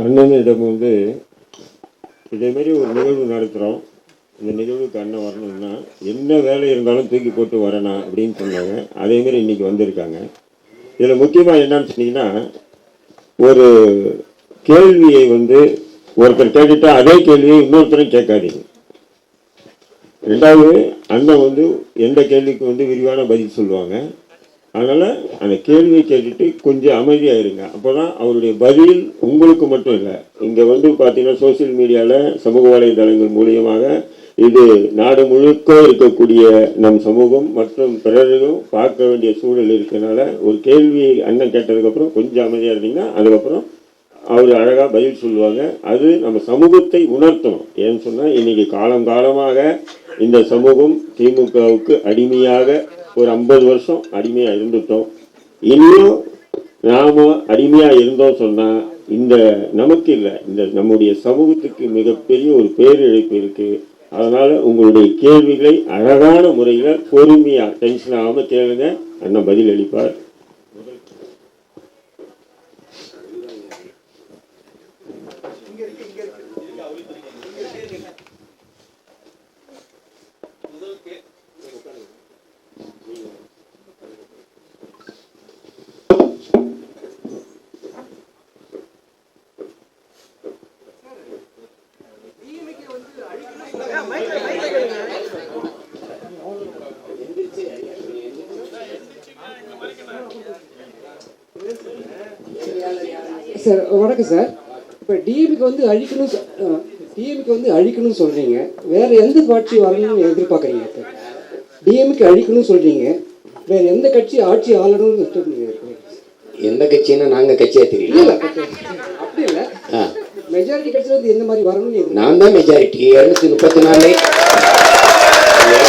அண்ணனிடம் வந்து இதேமாரி ஒரு நிகழ்வு நடத்துகிறோம் இந்த நிகழ்வுக்கு அண்ணன் வரணும்னா என்ன வேலை இருந்தாலும் தூக்கி போட்டு வரணும் அப்படின்னு சொன்னாங்க. அதேமாரி இன்றைக்கி வந்திருக்காங்க. இதில் முக்கியமாக என்னன்னு சொன்னீங்கன்னா ஒரு கேள்வியை வந்து ஒருத்தர் கேட்டுட்டா அதே கேள்வியை இன்னொருத்தரும் கேட்காதீங்க. ரெண்டாவது அண்ணன் வந்து எந்த கேள்விக்கு வந்து விரிவான பதில் சொல்லுவாங்க. அதனால் அந்த கேள்வியை கேட்டுட்டு கொஞ்சம் அமைதியாக இருங்க அப்போ தான் அவருடைய பதில் உங்களுக்கு மட்டும் இல்லை இங்கே வந்து பார்த்தீங்கன்னா சோஷியல் மீடியாவில் சமூக வலைதளங்கள் மூலியமாக இது நாடு முழுக்க இருக்கக்கூடிய நம் சமூகம் மற்றும் பிறரும் பார்க்க வேண்டிய சூழல் இருக்கனால ஒரு கேள்வி அண்ணன் கேட்டதுக்கப்புறம் கொஞ்சம் அமைதியாக இருந்தீங்கன்னா அதுக்கப்புறம் அவர் அழகாக பதில் சொல்லுவாங்க. அது நம்ம சமூகத்தை உணர்த்தணும். ஏன்னு சொன்னால் இன்றைக்கி காலம் காலமாக இந்த சமூகம் திமுகவுக்கு அடிமையாக ஒரு ஐம்பது வருஷம் அடிமையாக இருந்துட்டோம். இன்னும் நாம் அடிமையாக இருந்தோம் சொன்னால் இந்த நமக்கு இல்லை. இந்த நம்முடைய சமூகத்துக்கு மிகப்பெரிய ஒரு பேரிழப்பு இருக்குது அதனால் உங்களுடைய கேள்விகளை அழகான முறையில் பொறுமையாக டென்ஷன் ஆகாமல் கேளுங்க. அண்ணன் பதில் அளிப்பார். சார் வணக்கம் சார். இப்போ டிஎம்க்கு வந்து அழிக்கணும் டிஎம்க்கு வந்து அழிக்கணும்னு சொல்கிறீங்க வேற எந்த ஆட்சி வரணும்னு எதிர்பார்க்குறீங்க சார்? டிஎம்க்கு அழிக்கணும்னு சொல்கிறீங்க வேற எந்த கட்சி ஆட்சி ஆளணும்னு? எந்த கட்சின்னு நாங்க கட்சியா தெரியல. இல்ல அப்படி இல்லை. மெஜாரிட்டி கட்சியில் வந்து எந்த மாதிரி வரணும்னு? நான் தான் மெஜாரிட்டி இருநூத்தி முப்பத்தி நாலு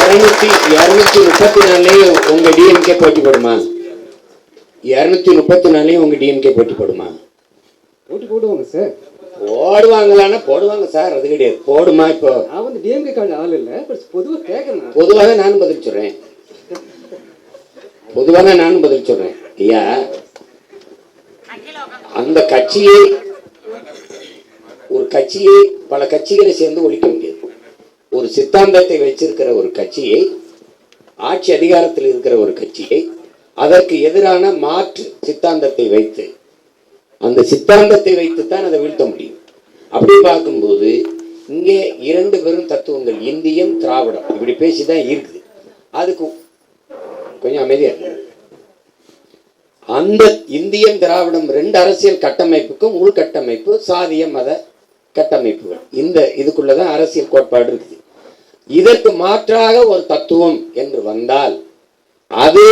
இருநூத்தி இருநூத்தி முப்பத்தி நாலுலயும் உங்க டிஎம்கே போட்டி போடுமா? இருநூத்தி முப்பத்தி நாலுலயும் உங்க டிஎம்கே போட்டி போடுமா? ஓட்டு போடுவாங்க சார். போடுவாங்களான்னா போடுவாங்க சார் அது கிடையாது. போடுமா இப்போ? நான் வந்து டிஎம்கே கார்டு ஆள் இல்லை. பட் பொதுவாக கேட்குறேன் பொதுவாக நானும் பதில் சொல்றேன். பொதுவாக நானும் பதில் சொல்றேன். ஐயா அந்த கட்சியை ஒரு கட்சியை பல கட்சிகளை சேர்ந்து ஒழிக்க முடியாது. ஒரு சித்தாந்தத்தை வச்சிருக்கிற ஒரு கட்சியை ஆட்சி அதிகாரத்தில் இருக்கிற ஒரு கட்சியை அதற்கு எதிரான மாற்று சித்தாந்தத்தை வைத்து அந்த சித்தாந்தத்தை வைத்துத்தான் அதை வீழ்த்த முடியும். அப்படி பார்க்கும்போது இங்கே இரண்டு பெரும் தத்துவங்கள் இந்தியம் திராவிடம். இப்படி பேசிதான் இருக்குது. அதுக்கு கொஞ்சம் அமைதியா அந்த இந்தியம் திராவிடம் ரெண்டு அரசியல் கட்டமைப்புக்கும் உள்கட்டமைப்பு சாதிய மத கட்டமைப்புகள். இந்த இதுக்குள்ளதான் அரசியல் கோட்பாடு இருக்குது. இதற்கு மாற்றாக ஒரு தத்துவம் என்று வந்தால் அது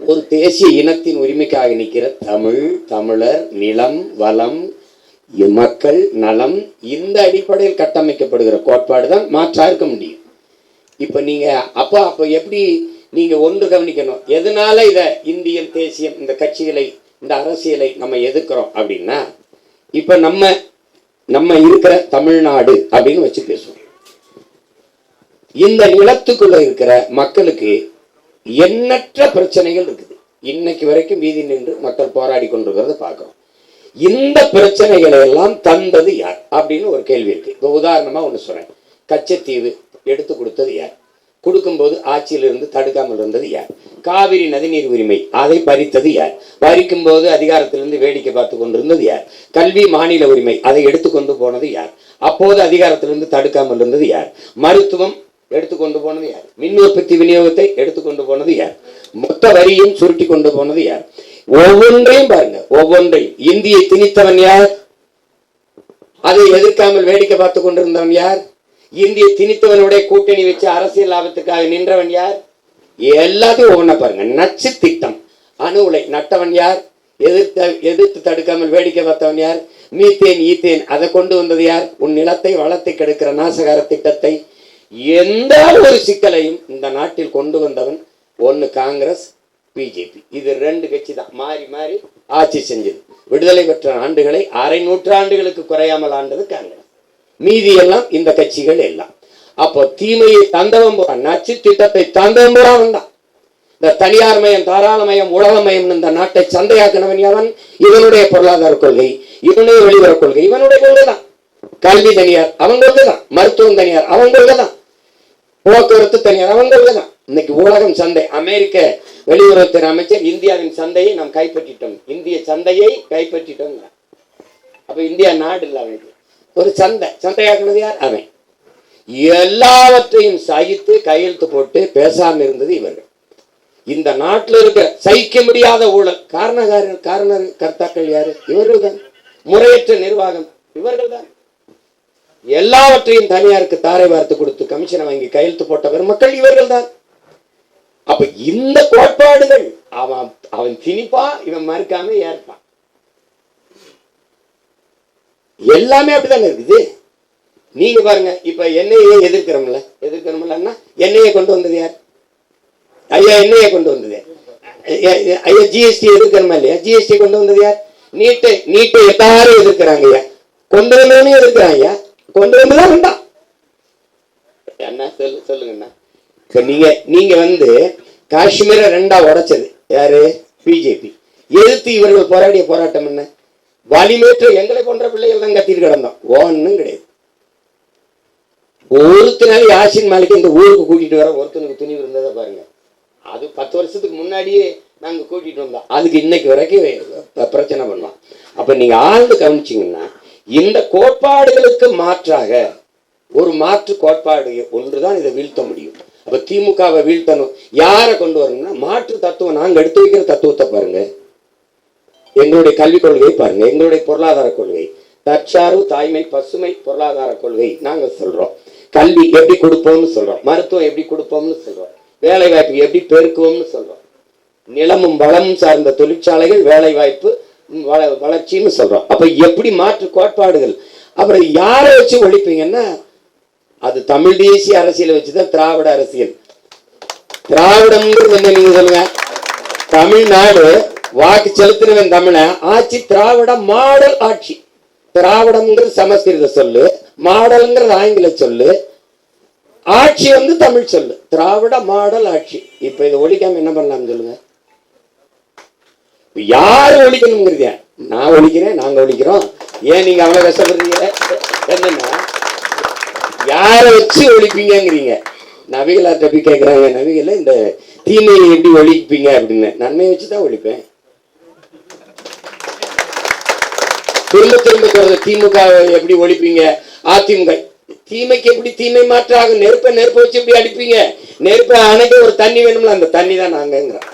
ஒரு தேசிய இனத்தின் உரிமைக்காக நிற்கிற தமிழ் தமிழர் நிலம் வளம் மக்கள் நலம் இந்த அடிப்படையில் கட்டமைக்கப்படுகிற கோட்பாடு தான் மாற்றா இருக்க முடியும். இப்போ நீங்க அப்போ அப்போ எப்படி நீங்க ஒன்று கவனிக்கணும்? எதனால இத இந்தியன் தேசியம் இந்த கட்சிகளை இந்த அரசியலை நம்ம எதிர்க்கிறோம் அப்படின்னா இப்போ நம்ம நம்ம இருக்கிற தமிழ்நாடு அப்படின்னு வச்சு பேசுவோம். இந்த நிலத்துக்குள்ள இருக்கிற மக்களுக்கு எண்ணற்ற பிரச்சனைகள் இருக்குது. இன்னைக்கு வரைக்கும் வீதி நின்று மக்கள் போராடி கொண்டிருக்கிறத பார்க்கிறோம். இந்த பிரச்சனைகளை எல்லாம் தந்தது யார்? அப்படின்னு ஒரு கேள்வி இருக்கு. இப்போ உதாரணமா ஒன்று சொல்கிறேன் கச்சத்தீவு எடுத்து கொடுத்தது யார்? கொடுக்கும்போது ஆட்சியிலிருந்து தடுக்காமல் இருந்தது யார்? காவிரி நதிநீர் உரிமை அதை பறித்தது யார்? பறிக்கும் போது அதிகாரத்திலிருந்து வேடிக்கை பார்த்து கொண்டிருந்தது யார்? கல்வி மாநில உரிமை அதை எடுத்துக்கொண்டு போனது யார்? அப்போது அதிகாரத்திலிருந்து தடுக்காமல் இருந்தது யார்? மருத்துவம் எடுத்துக்கொண்டு போனது யார்? மின் உற்பத்தி விநியோகத்தை எடுத்துக்கொண்டு போனது யார்? மொத்த வரியும் சுருட்டி கொண்டு போனது யார்? ஒவ்வொன்றையும் பாருங்க ஒவ்வொன்றையும் இந்தியை திணித்தவன் யார்? அதை எதிர்க்காமல் வேடிக்கை பார்த்து கொண்டிருந்தவன் யார்? இந்திய திணித்தவனுடைய கூட்டணி வச்சு அரசியல் லாபத்துக்காக நின்றவன் யார்? எல்லாத்தையும் ஒவ்வொன்றா பாருங்க நச்சு திட்டம். அணு உலை நட்டவன் யார்? எதிர்த்த எதிர்த்து தடுக்காமல் வேடிக்கை பார்த்தவன் யார்? மீத்தேன் ஈத்தேன் அதை கொண்டு வந்தது யார்? உன் நிலத்தை வளத்தை கெடுக்கிற நாசகார திட்டத்தை எந்த ஒரு சிக்கலையும் இந்த நாட்டில் கொண்டு வந்தவன் ஒன்னு காங்கிரஸ் பிஜேபி. இது ரெண்டு கட்சி தான். மாறி மாறி ஆட்சி செஞ்சது. விடுதலை பெற்ற ஆண்டுகளை அரை நூற்றாண்டுகளுக்கு குறையாமல் ஆண்டது காங்கிரஸ். மீதி எல்லாம் இந்த கட்சிகள் எல்லாம். அப்போ தீமையை தந்தவன் நச்சு திட்டத்தை தந்தவன் போறான் தான். இந்த தனியார் மயம் தாராளமயம் உலகமயம் இந்த நாட்டை சந்தையாக்கினவன் அவன் இவனுடைய பொருளாதார கொள்கை இவனுடைய வெளிவர கொள்கை இவனுடைய கொள்கை தான் கல்வி தனியார் அவன் கொள்கை தான் மருத்துவம் தனியார் அவன் கொள்கை தான் போக்குவரத்து தனியார் அவன் இன்னைக்கு உலகம் சந்தை அமெரிக்க வெளியுறவுத்துறை அமைச்சர் இந்தியாவின் சந்தையை நாம் கைப்பற்றிட்டோம். இந்திய சந்தையை கைப்பற்றிட்டோம். அப்ப இந்தியா நாடு இல்லை அவனுக்கு. ஒரு சந்தை. சந்தையாக்குனது யார்? அவன். எல்லாவற்றையும் சகித்து கையெழுத்து போட்டு பேசாம இருந்தது இவர்கள். இந்த நாட்டில் இருக்க சகிக்க முடியாத ஊழல். காரணக்கார காரண கர்த்தாக்கள் யாரு? இவர்கள் தான் முறையற்ற நிர்வாகம். இவர்கள் தான் எல்லாவற்றையும் தனியாருக்கு தாரை வார்த்து கொடுத்து கமிஷனை வாங்கி கையெழுத்து போட்ட மக்கள் இவர்கள் தான் அப்ப இந்த கோட்பாடுகள் அவன் அவன் திணிப்பான் இவன் மறுக்காம ஏற்பான் எல்லாமே அப்படிதானே இருக்குது? நீங்க பாருங்க இப்ப என்னையே எதிர்க்கிறோம்ல எதிர்க்கிறோம்லன்னா என்னையே கொண்டு வந்தது யார்? ஐயா என்னையே கொண்டு வந்தது ஐயா- ஜிஎஸ்டி எதிர்க்கிறோமா இல்லையா? ஜிஎஸ்டி கொண்டு வந்தது யார்? நீட்டை நீட்டை எல்லாரும் எதிர்க்கிறாங்க ஐயா. கொண்டு வந்தவனே எதிர்க்கிறான் ஐயா. கொண்டு வந்துதான் வந்தா என்ன சொல்லு சொல்லுங்கண்ணா. நீங்க நீங்க வந்து காஷ்மீரை ரெண்டா உடைச்சது. யாரு? பிஜேபி. எதிர்த்து இவர்கள் போராடிய போராட்டம் என்ன? வலிமேற்று எங்களை போன்ற பிள்ளைகள் தான் கத்திட்டு கிடந்தோம். ஒன்றும் கிடையாது. ஒருத்தனால யாசின் மாலிக்கு இந்த ஊருக்கு கூட்டிட்டு வர ஒருத்தனுக்கு துணிவு இருந்ததை பாருங்க. அது பத்து வருஷத்துக்கு முன்னாடியே நாங்க கூட்டிட்டு வந்தோம். அதுக்கு இன்னைக்கு வரைக்கும் பிரச்சனை பண்ணலாம் அப்ப நீங்க ஆழ்ந்து கவனிச்சீங்கன்னா இந்த கோட்பாடுகளுக்கு மாற்றாக ஒரு மாற்று கோட்பாடு ஒன்றுதான் இதை வீழ்த்த முடியும். அப்ப திமுகவை வீழ்த்தணும். யாரை கொண்டு வரணும்னா மாற்று தத்துவம் நாங்க எடுத்து வைக்கிற தத்துவத்தை பாருங்க. எங்களுடைய கல்விக் கொள்கை பாருங்க. எங்களுடைய பொருளாதார கொள்கை. தற்சார்பு தாய்மை பசுமை பொருளாதார கொள்கை நாங்க சொல்றோம். கல்வி எப்படி கொடுப்போம்னு சொல்றோம். மருத்துவம் எப்படி கொடுப்போம்னு சொல்றோம். வேலை வாய்ப்பு எப்படி பெருக்குவோம்னு சொல்றோம். நிலமும் வளமும் சார்ந்த தொழிற்சாலைகள் வேலை வாய்ப்பு வள- வளர்ச்சின்னு சொல்றோம். அப்ப எப்படி மாற்று கோட்பாடுகள்? அப்புறம் யாரை வச்சு ஒழிப்பீங்கன்னா அது தமிழ் தேசிய அரசியலை வச்சுதான் திராவிட அரசியல். திராவிடம்ங்கிறது என்ன நீங்க சொல்லுங்க? தமிழ்நாடு வாக்கு செலுத்தினவன் தமிழன். ஆட்சி திராவிட மாடல் ஆட்சி. திராவிடம்ங்கிறது சமஸ்கிருத சொல்லு மாடல்ங்கிறது ஆங்கில சொல்லு ஆட்சி வந்து தமிழ் சொல்லு. திராவிட மாடல் ஆட்சி. இப்ப இதை ஒழிக்காம என்ன பண்ணலாம் சொல்லுங்க? யார் ஒழிக்கணுங்கிறீங்க? நான் ஒழிக்கிறேன் நாங்க ஒழிக்கிறோம். ஏன் நீங்க அவ்வளவு கஷ்டப்படுறீங்க? என்னன்னா யாரை வச்சு ஒழிப்பீங்கிறீங்க நவிகளா தப்பி கேட்குறாங்க நபிகளை இந்த தீமையை எப்படி ஒழிப்பீங்க அப்படின்னு. நன்மையை வச்சு தான் ஒழிப்பேன். திரும்ப திரும்ப சொல்றது திமுக எப்படி ஒழிப்பீங்க? அதிமுக தீமைக்கு எப்படி தீமை மாற்றாகும் நெருப்பை நெருப்பை வச்சு எப்படி அடிப்பீங்க? நெருப்பை அணைக்க ஒரு தண்ணி வேணும்ல அந்த தண்ணி தான் நாங்கிறோம்